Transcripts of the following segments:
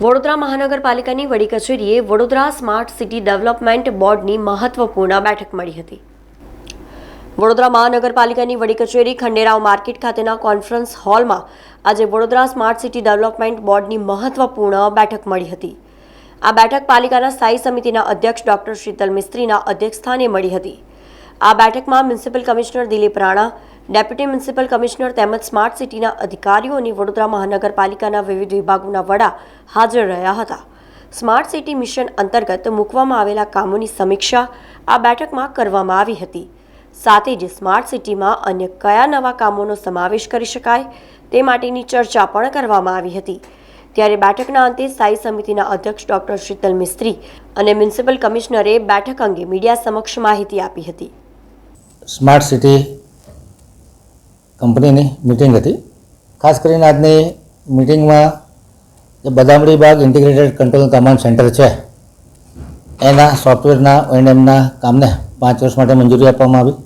વડોદરા મહાનગરપાલિકાની વડી કચેરીએ વડોદરા સ્માર્ટ સિટી ડેવલપમેન્ટ બોર્ડની મહત્વપૂર્ણ બેઠક મળી હતી. વડોદરા મહાનગરપાલિકાની વડી કચેરી ખંડેરાવ માર્કેટ ખાતેના કોન્ફરન્સ હોલમાં આજે વડોદરા સ્માર્ટ સિટી ડેવલપમેન્ટ બોર્ડની મહત્વપૂર્ણ બેઠક મળી હતી. આ બેઠક પાલિકાના સ્થાયી સમિતિના અધ્યક્ષ ડોક્ટર શીતલ મિસ્ત્રીના અધ્યક્ષસ્થાને મળી હતી. આ બેઠકમાં municipal commissioner Dilip Rana, deputy municipal commissioner તેમજ સ્માર્ટ સિટીના અધિકારીઓ અને વડોદરા મહાનગરપાલિકાના વિવિધ વિભાગોના વડા હાજર રહ્યા હતા. સ્માર્ટ સિટી મિશન અંતર્ગત મૂકવામાં આવેલા કામોની સમીક્ષા આ બેઠકમાં કરવામાં આવી હતી. સાથે જ સ્માર્ટ સિટીમાં અન્ય કયા નવા કામોનો સમાવેશ કરી શકાય તે માટેની ચર્ચા પણ કરવામાં આવી હતી. ત્યારે બેઠકના અંતે સ્થાયી સમિતિના અધ્યક્ષ ડોક્ટર શીતલ મિસ્ત્રી અને મ્યુનિસિપલ કમિશનરે બેઠક અંગે મીડિયા સમક્ષ માહિતી આપી હતી. સ્માર્ટ સિટી કંપનીની મિટિંગ હતી. ખાસ કરીને આજની મિટિંગમાં જે Badamdi Baug integrated control command center છે, એના સોફ્ટવેરના ઓએનએમના કામને પાંચ વર્ષ માટે મંજૂરી આપવામાં આવી.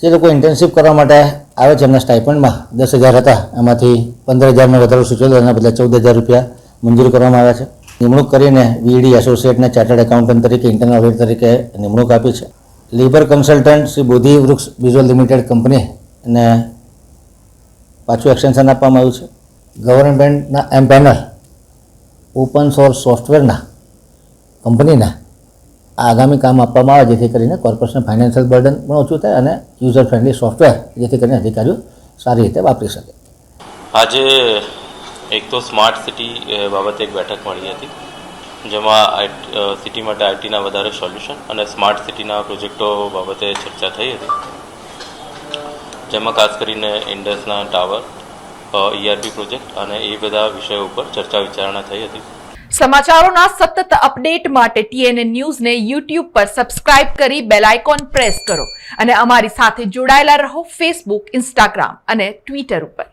જે લોકો ઇન્ટર્નશીપ કરવા માટે આવે છે, એમના સ્ટાઇપન્ડમાં દસ હજાર હતા. એમાંથી પંદર હજારનો વધારો સૂચવેલો, એના બદલે ચૌદ હજાર રૂપિયા મંજૂર કરવામાં આવ્યા છે. નિમણૂક કરીને વીડી એસોસિએટને ચાર્ટર્ડ એકાઉન્ટન્ટ તરીકે ઇન્ટરનલ ઓડિટ તરીકે નિમણૂક આપી છે. લેબર કન્સલ્ટન્ટ શ્રી બોધિ વૃક્ષ વિઝ્યુઅલ લિમિટેડ કંપનીને પાછું એક્સટેન્શન આપવામાં આવ્યું છે. ગવર્મેન્ટના એમ પેનલ ઓપન સોર્સ સોફ્ટવેરના કંપનીના આગામી કામ આપવામાં આવે જેથી કરીને કોર્પોરેશન ફાઇનાન્શિયલ બર્ડન પણ ઓછું થાય અને યુઝર ફ્રેન્ડલી સોફ્ટવેર જેથી કરીને અધિકારીઓ સારી રીતે વાપરી શકે. આજે એક તો સ્માર્ટ સિટી બાબતે એક બેઠક મળી હતી. જેમાં અ, સિટી માટે આઈટીના વધારે સોલ્યુશન અને સ્માર્ટ સિટીના પ્રોજેક્ટો બાબતે ચર્ચા થઈ હતી. જેમાં ખાસ કરીને ઇન્ડસના ટાવર ઈઆરપી પ્રોજેક્ટ અને એ બધા વિષયો ઉપર ચર્ચા વિચારણા થઈ હતી. સમાચારોના સતત અપડેટ માટે ટીએનએ ન્યૂઝને યુટ્યુબ પર સબસ્ક્રાઇબ કરી બેલ આઇકોન પ્રેસ કરો અને અમારી સાથે જોડાયેલા રહો ફેસબુક ઇન્સ્ટાગ્રામ અને ટ્વિટર ઉપર.